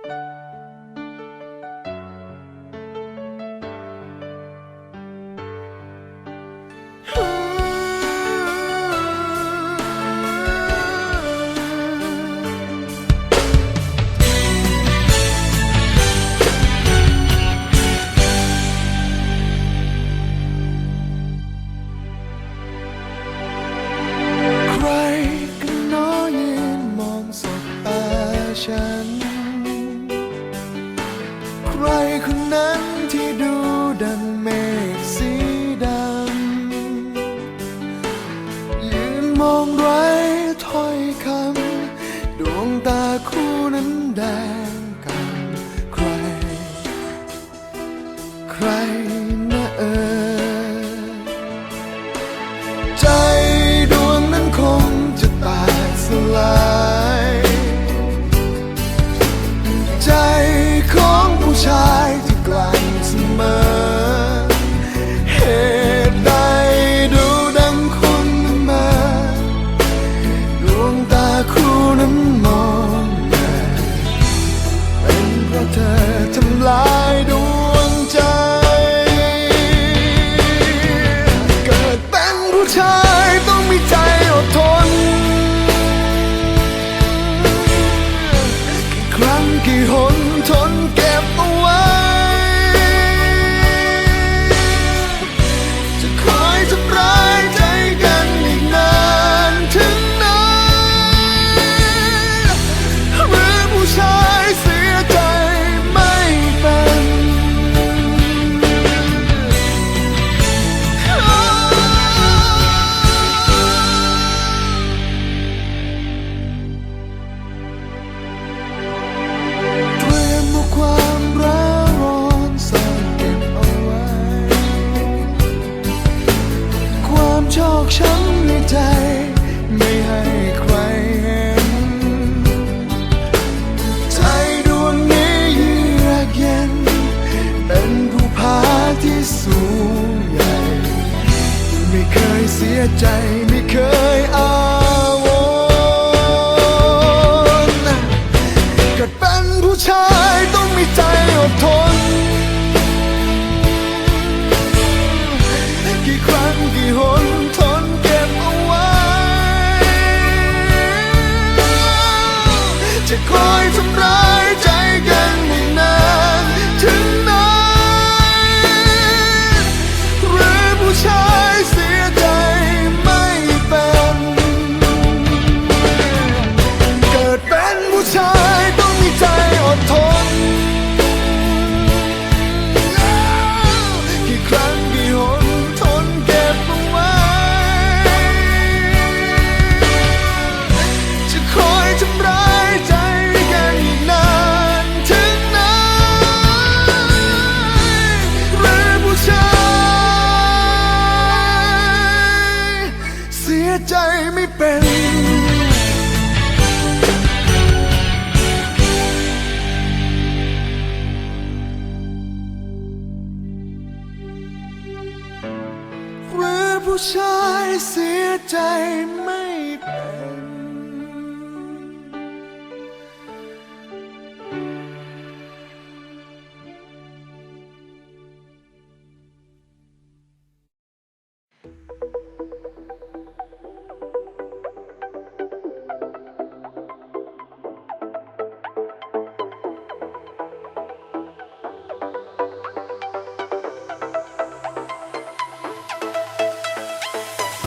ใครกันหนอยืนมองสบตาฉัน ใครคนนั้นที่ดูดังเมฆสีดำยืนมองไรถ้อยคำดวงตาคู่นั้นแดงกับใคร ใคร life. ยใจไม่เคยอาวรเกิดเป็นผู้ชายต้องมีใจอดทน กี่ครั้งกี่หนทนเก็บเอาไว้ จะคอย ชายต้องมีใจอดทนกี่ครั้งกี่หนทนเก็บเอาไว้ จะคอยทำร้ายใจกันอีกนานถึงไหนหรือผู้ชาย เสียใจไม่เป็น ผู้ชายเสียใจไม่เป็น